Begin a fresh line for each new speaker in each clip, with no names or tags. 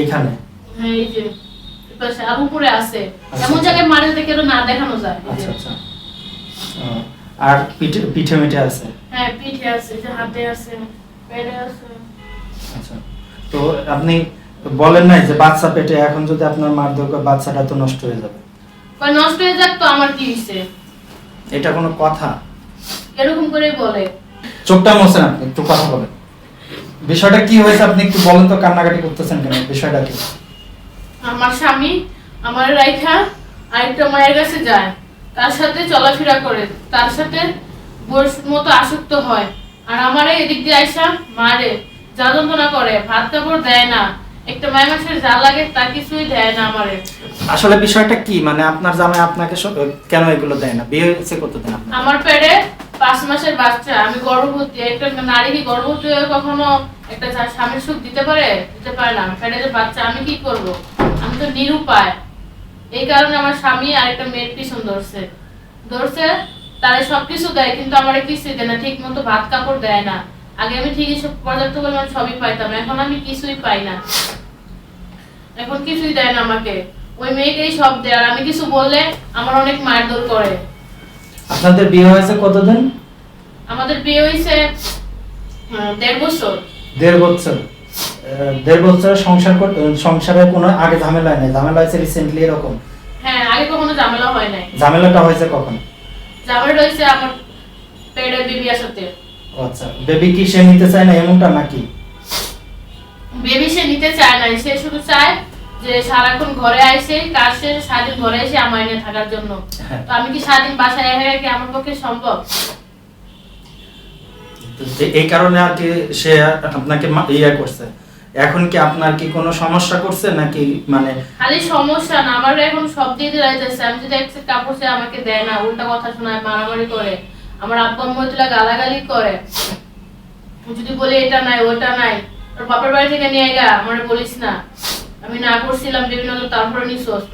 এইখানে?
হ্যাঁ এই যে এপাশে আর উপরে আছে।
আচ্ছা।
এমন জায়গায় মারে দেখে না দেখানো যায়
আচ্ছা আচ্ছা। আর পিঠে পিঠে মিঠে আছে?
হ্যাঁ পিঠে আছে যে হাতে আছে পেটে আছে।
আচ্ছা। তো আপনি বলেন নাই যে বাচ্চা পেটে এখন যদি আপনার মারধর করে বাচ্চাটা তো নষ্ট হয়ে যাবে।
নষ্ট হয়ে যাক তো আমার কি হইছে?
এটা কোনো কথা?
এরকম করেই বলে।
চোখটা মোছেন আপনি একটু কথা বলেন। বিষয়টা কি হয়েছে আপনি একটু বলেন তো কান্নাকাটি করতেছেন কেন? বিষয়টা কি?
আমার স্বামী আমার রাইখা আরেকটা মায়ের কাছে যায়। তার সাথে চলাফেরা করে। তার সাথে বউর মতো আসক্ত হয়। আর আমারে এদিক দিয়ে আইসা মারে যা যন্ত্রণা করে। ভাত কাপড় দেয় না। একটা মায়ের মাসের যা লাগে তা কিছুই দেয় না আমারে।
আসলে বিষয়টা কি? মানে আপনার জামাই আপনাকে কেন এগুলো দেয় না? বিয়ে হয়েছে কতদিন আপনার?
আমার পেটে পাঁচ মাসের বাচ্চা, আমি গর্ভবতী, একটা নারী কি গর্ভবতী হয়ে কখনো একটা স্বামীর সুখ দিতে পারে? দিতে পারে না। যে বাচ্চা, আমি কি করব? আমি তো নিরুপায়। এই কারণে আমার স্বামী আর একটা মেয়ের পিছন ধরছে। ধরছে, তারা সবকিছু দেয়, কিন্তু আমার কিছুই দেয় না। ঠিক মতো ভাত কাপড় দেয় না। আগে আমি ঠিকই সব পর্যাপ্ত পরিমাণ সবই পাইতাম। এখন আমি কিছুই পাই না। এখন কিছুই দেয় না আমাকে। ওই মেয়েকেই সব দেয়। আর আমি কিছু বললে আমার অনেক মারধর করে।
আপনাদের বিয়ে হয়েছে কতদিন?
আমাদের বিয়ে হয়েছে দেড় বছর।
দেড় বছর। দেড় বছর সংসার সংসারে কোনো আগে ঝামেলা নেই? ঝামেলা হয়েছে রিসেন্টলি এরকম?
হ্যাঁ আগে কখনো ঝামেলা হয় নাই।
ঝামেলাটা হয়েছে কখন?
ঝামেলা হয়েছে আমার পেটে বেবি আসাতে।
আচ্ছা বেবি কি সে নিতে চায় না এমনটা নাকি?
বেবি সে নিতে চায় না সে শুধু চায় যে সারাক্ষণ ঘরে আইসে কাজ শেষে সারাদিন ঘরে এসে আমার নিয়ে থাকার জন্য।
হ্যাঁ।
তো আমি কি সারাদিন বাসায় একা কি আমার পক্ষে সম্ভব?
এই কারণে আর কি সে আপনাকে ইয়ে করছে। এখন কি আপনার কি কোনো সমস্যা করছে নাকি মানে
খালি সমস্যা না আমার এখন সব দিয়ে দিয়ে যাইতেছে। আমি যদি এক কাপড় সে আমাকে দেয় না উল্টা কথা শোনায় মারামারি করে আমার আব্বা আম্মু তুলা গালাগালি করে। যদি বলি এটা নাই ওটা নাই তোর বাপের বাড়ি থেকে নিয়ে গা আমার বলিস না। আমি না করছিলাম বিভিন্ন তারপরে নিছোস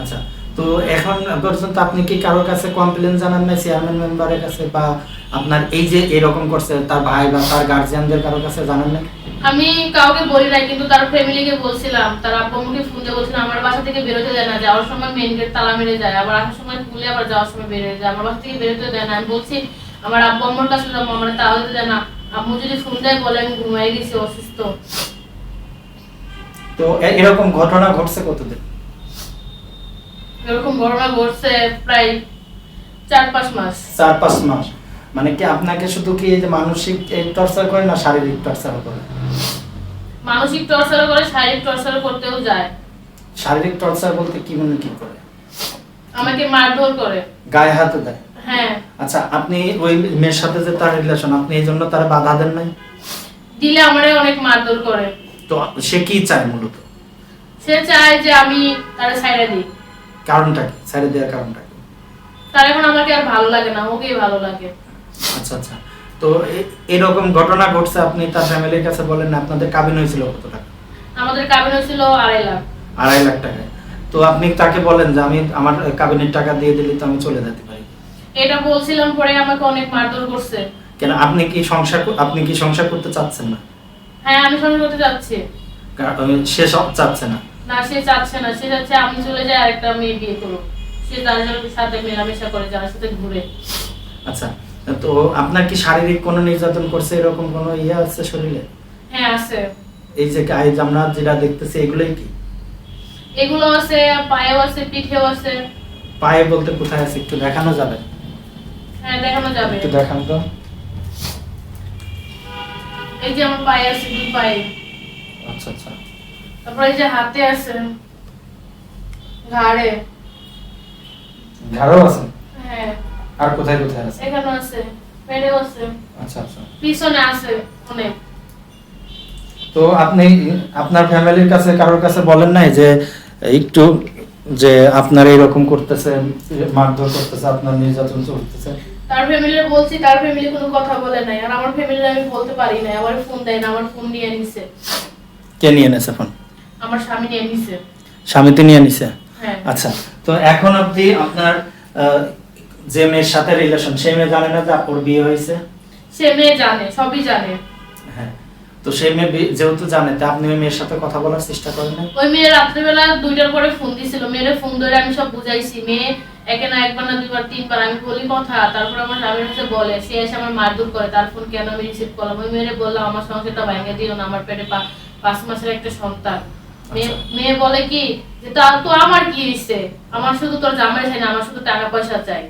আচ্ছা তো এখন পর্যন্ত আপনি কি কারোর কাছে কমপ্লেন জানান নাই চেয়ারম্যান মেম্বারের কাছে বা আপনার এই যে এরকম করছে তার ভাই বা তার গার্জিয়ানদের কারোর কাছে জানান নাই?
আমি কাউকে বলি নাই কিন্তু তার ফ্যামিলিকে বলছিলাম তার আব্বু আম্মুকে ফোন দিয়ে বলছিলাম আমার বাসা থেকে বেরোতে দেয় না যাওয়ার সময় মেন গেট তালা মেরে যায় আবার আসার সময় খুলে আবার যাওয়ার সময় বের হয়ে যায় আমার বাসা থেকে বেরোতে দেয় না আমি বলছি আমার আব্বু আম্মুর কাছে যাব আমার তাও দিতে দেয় না আম্মু যদি ফোন দেয় বলে আমি ঘুমাই গেছি অসুস্থ।
তো এরকম ঘটনা ঘটছে কতদিন?
এরকম ঘটনা ঘটছে প্রায় চার পাঁচ মাস।
চার পাঁচ মাস। মানে কি আপনাকে শুধু কি এই যে মানসিক টর্চার করে না শারীরিক টর্চার করে?
মানসিক টর্চারও করে শারীরিক টর্চারও করতেও যায়।
শারীরিক টর্চার বলতে কি মনে কি করে?
আমাকে মারধর করে।
গায়ে হাতে দেয়?
হ্যাঁ।
আচ্ছা আপনি ওই মেয়ের সাথে যে তার রিলেশন আপনি এই জন্য তার বাধা দেন নাই?
দিলে আমারে অনেক মারধর করে।
তো সে কি চায় মূলত?
সে চায় যে আমি তার দিই।
কারণটা কি? দেওয়ার কারণটা কি?
তার এখন আমাকে আর ভালো লাগে না ওকেই ভালো লাগে।
আচ্ছা আচ্ছা। তো এরকম ঘটনা ঘটছে আপনি তার ফ্যামিলির কাছে বলেন না আপনাদের কাবিন হয়েছিল কত টাকা?
আমাদের কাবিন ছিল আড়াই লাখ।
আড়াই লাখ টাকায়। তো আপনি তাকে বলেন যে আমি আমার কাবিনের টাকা দিয়ে দিলে তো আমি চলে যেতে পারি।
এটা বলছিলাম পরে আমাকে অনেক মারধর করছে।
কেন? আপনি কি সংসার আপনি কি সংসার করতে চাচ্ছেন না?
হ্যাঁ আমি সঙ্গে করতে যাচ্ছি
সে সব চাচ্ছে না।
না সে চাচ্ছে না সে চাচ্ছে আমি চলে যাই আরেকটা মেয়ে বিয়ে করব সে তার সাথে মেলামেশা করে যার সাথে ঘুরে।
আচ্ছা তো আপনার কি শারীরিক কোনো নির্যাতন করছে এরকম কোনো ইয়ে আছে শরীরে?
হ্যাঁ আছে।
এই যে আজ আমরা যেটা দেখতেছি এগুলোই কি?
এগুলো আছে পায়েও আছে পিঠেও আছে।
পায়ে বলতে কোথায় আছে একটু দেখানো যাবে?
হ্যাঁ দেখানো যাবে।
একটু দেখান তো।
এই যে আমার পায়ে আছে দুই পায়ে।
আচ্ছা আচ্ছা।
তারপরে এই যে হাতে আছে ঘাড়ে।
ঘাড়ও আছে?
হ্যাঁ।
আর কোথায় কোথায় আছে?
এখানে আছে পেটেও আছে।
আচ্ছা আচ্ছা।
পিছনে আছে অনেক।
তো আপনি আপনার ফ্যামিলির কাছে কারোর কাছে বলেন নাই যে একটু যে আপনার এরকম করতেছে মারধর করতেছে আপনার নির্যাতন চলতেছে?
তার ফ্যামিলির বলছি তার ফ্যামিলি কোনো কথা বলে নাই। আর আমার ফ্যামিলির আমি বলতে পারি না আমার ফোন দেয় না আমার ফোন নিয়ে নিছে।
কে নিয়ে নেছে ফোন
আমার স্বামী নিয়ে নিছে।
স্বামীতে নিয়ে নিছে?
হ্যাঁ।
আচ্ছা তো এখন অবধি আপনার যে মেয়ের সাথে রিলেশন সেই মেয়ে জানে না যে আপুর বিয়ে হয়েছে?
সে মেয়ে জানে সবই জানে।
হ্যাঁ তো তো সেই মেয়ে যেহেতু জানে তা আপনি ওই মেয়ের সাথে কথা বলার চেষ্টা করেন না
ওই মেয়ে রাত্রেবেলা দুইটার পরে ফোন দিছিল। মেয়ের ফোন ধরে আমি সব বুঝাইছি। মেয়ে একে না একবার না দুইবার তিনবার আমি বলি কথা তারপর আমার স্বামীর কাছে বলে সে এসে আমার মারধর করে তার ফোন কেন আমি রিসিভ করলাম? ওই মেয়েরে বললাম আমার সংসারটা ভেঙে দিও না আমার পেটে পাঁচ মাসের একটা সন্তান। মেয়ে
আচ্ছা।
মেয়ে বলে কি যে তা তো আমার কি হইছে? আমার শুধু তোর জামাই চাই না আমার শুধু টাকা পয়সা চাই।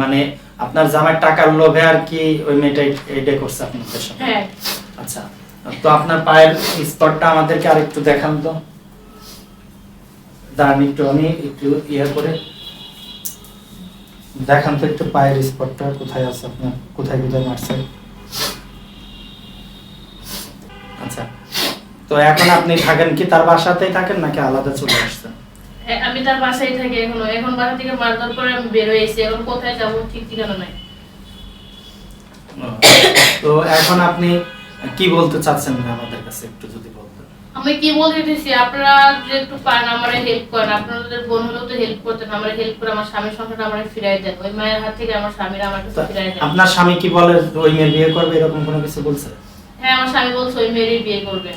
মানে আপনার জামাই টাকার লোভে আর কি ওই মেয়েটা এইটা করছে আপনাদের সাথে?
হ্যাঁ।
আচ্ছা তো আপনার পায়ের স্পটটা আমাদেরকে আরেকটু দেখান তো। দাঁড়ান একটু আমি একটু ইয়ে করে দেখান তো একটু পায়ের স্পটটা কোথায় আছে আপনার? কোথায় কোথায় মারছে? আচ্ছা। তো এখন আপনি থাকেন কি তার বাসাতেই থাকেন নাকি আলাদা চলে আসছেন?
আমি তার বাসায় থাকি এখনও। এখন বাসা থেকে মারধর করে আমি বের হয়েছি এখন কোথায় যাব ঠিক ঠিকানা নাই।
তো এখন আপনি কি বলতে চাচ্ছেন আমাদের কাছে একটু যদি বলতেন?
আমি কি বলতে চাইছি আপনারা যে একটু পান আমারে হেল্প করেন। আপনাদের বোন হলেও তো হেল্প করতেন আমারে হেল্প করে আমার স্বামীর সংসারটা আমারে ফিরাই দেন। ওই মায়ের হাত থেকে আমার স্বামীরা আমার কাছে ফিরাই দেন।
আপনার স্বামী কি বলে ওই মেয়ের বিয়ে করবে এরকম কোনো কিছু বলছে?
হ্যাঁ আমার স্বামী বলছে ওই মেয়েরই বিয়ে করবে।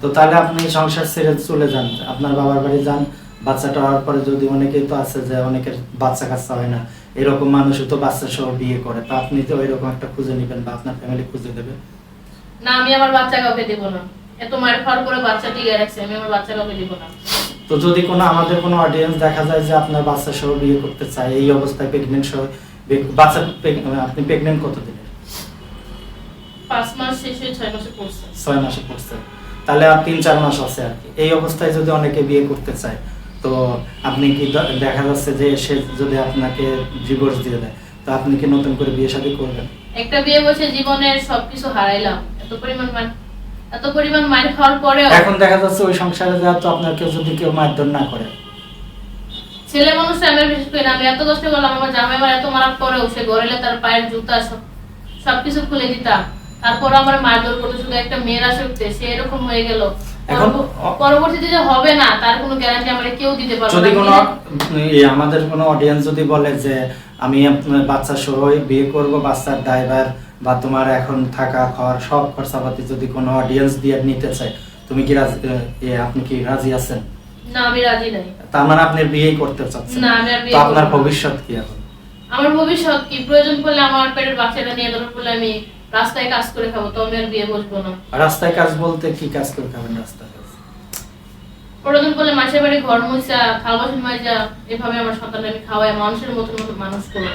তো তাহলে আপনি সংসার ছেড়ে চলে যান। আপনার বাবার বাড়ি যান বাচ্চাটা হওয়ার পরে যদি অনেকেই তো আছে যে অনেকের বাচ্চা কাচ্চা হয় না এরকম মানুষও তো বাচ্চা সহ বিয়ে করে। তো আপনি তো ওইরকম একটা খুঁজে নেবেন বা আপনার ফ্যামিলি খুঁজে দেবে?
না আমি আমার বাচ্চা কাউকে দেবো না। এত মায়ের খাওয়ার পরে বাচ্চা টিকে রাখছে আমি আমার বাচ্চা কাউকে না।
তো যদি কোনো আমাদের কোনো অডিয়েন্স দেখা যায় যে আপনার বাচ্চা সহ বিয়ে করতে চায় এই অবস্থায় প্রেগনেন্ট সহ বাচ্চা আপনি প্রেগনেন্ট
পাঁচ মাস শেষ ছয় মাসে পড়ছে।
ছয় মাসে পড়ছে। তাহলে আর তিন চার মাস আছে আর কি। এই অবস্থায় যদি অনেকে বিয়ে করতে চায় তো আপনি কি দেখা যাচ্ছে যে সে যদি আপনাকে ডিভোর্স দিয়ে দেয় তো আপনি কি নতুন করে বিয়ে শাদী করবেন?
একটা বিয়ে বসে জীবনের সবকিছু হারাইলাম এত পরিমাণ এত পরিমাণ মায়ের খাওয়ার পরেও
এখন দেখা যাচ্ছে ওই সংসারে যা তো আপনার কেউ যদি কেউ মারধর না করে।
ছেলে মানুষ আমি বিশেষ করি আমি এত কষ্ট করলাম আমার জামাই আমার এত মারার পরেও সে গড়েলে তার পায়ের জুতা সব সবকিছু খুলে দিতাম। তারপর আমার মারধর করতো শুধু একটা মেয়ের আসক্তে সে এরকম হয়ে গেল।
এখন-
পরবর্তীতে যে হবে না তার কোনো গ্যারান্টি আমরা কেউ দিতে পারব
যদি
না।
কোনো আমাদের কোনো অডিয়েন্স যদি বলে যে আমি বাচ্চা সহ বিয়ে করব বাচ্চার ড্রাইভার বা তোমার এখন থাকা খাওয়ার সব খরচাপাতি যদি কোনো অডিয়েন্স দিয়ে নিতে চায় তুমি কি রাজি আপনি কি রাজি আছেন?
না আমি রাজি নাই।
তার মানে আপনি বিয়ে করতে চাচ্ছেন।
না, আমি আর বিয়ে
তো আপনার ভবিষ্যৎ কি এখন?
আমার ভবিষ্যৎ কি? প্রয়োজন পড়লে আমার পেটের বাচ্চাটা নিয়ে দরকার পড়লে আমি রাস্তায় কাজ করে খাব তো আমি আর বিয়ে বসবো না।
রাস্তায় কাজ বলতে কি কাজ করে খাবেন রাস্তায়?
প্রয়োজন পড়লে মাসের বাড়ি ঘর মুছা থাল বাসন মাজা এভাবে আমার সন্তান আমি খাওয়াই মানুষের মতন মতো মানুষ করব।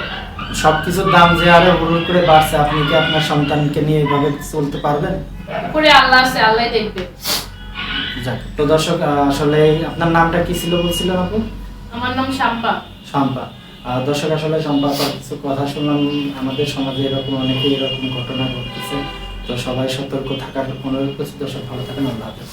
সবকিছুর দাম যে আরও হুড় করে বাড়ছে আপনি কি আপনার সন্তানকে নিয়ে এইভাবে চলতে পারবেন?
করে আল্লাহ আছে আল্লাহ দেখবে।
যাক তো দর্শক আসলে আপনার নামটা কি ছিল বলছিলেন আপু
আমার নাম শাম্পা।
শম্পা। দর্শক আসলে শম্পা আপনার কিছু কথা শুনলাম আমাদের সমাজে এরকম অনেকে এরকম ঘটনা ঘটতেছে। তো সবাই সতর্ক থাকার অনুরোধ করছি দর্শক ভালো থাকেন আল্লাহ হাফেজ।